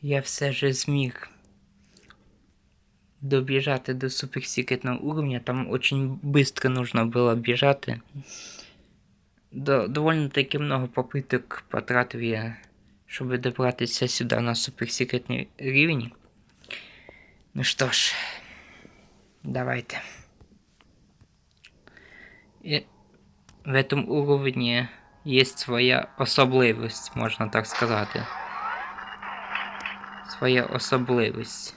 я все же зміг добіжати до суперсекретного уровня. Там очень быстро нужно было бежать. До, довольно таки много попыток потратив я, щоб добратися сюди на суперсекретний рівень. Ну що ж, давайте. І в этом уровні є своя особливість, можна так сказати. Своя особливість.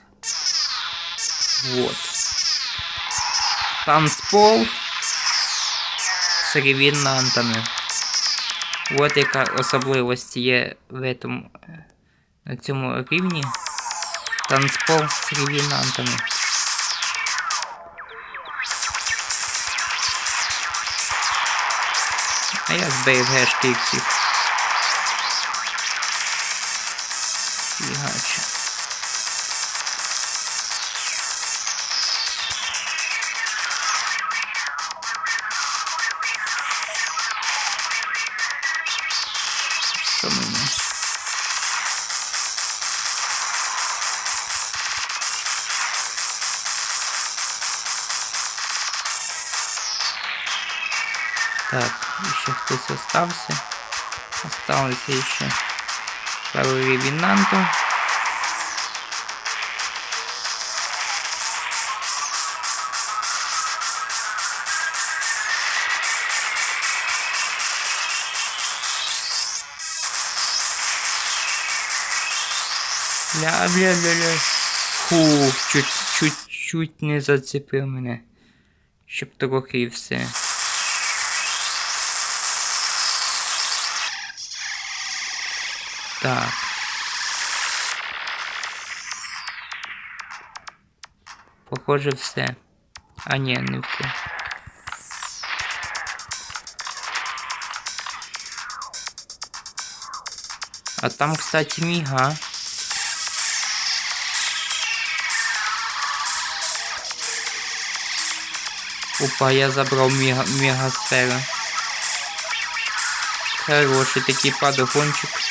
Вот. Танцпол з ревінантами. От яка особливість є в этом, е, на цьому рівні. Танцпол з ревінантами. А я з БФГшки їх мені? Так, еще хтось остався. Осталось еще пару ревенантов. Ля-ля-ля-ля. Фух, чуть-чуть не зацепив мене. Щоб трохи і все. Так. Похоже, все. А ні, не все. А там, кстати, міга. Опа, я забрал мега мегасферу. Хороший такий падохончик.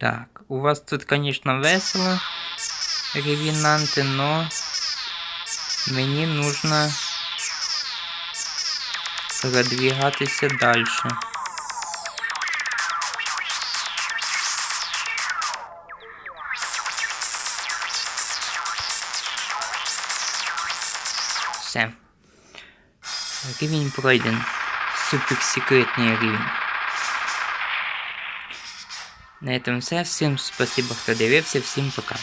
Так, у вас тут, конечно, весело, ревенанты, но мені нужно продвигатися дальше. Все. Рівень пройден. Суперсекретний рівень. На этом все. Всім спасибо, хто дивився. Всім пока.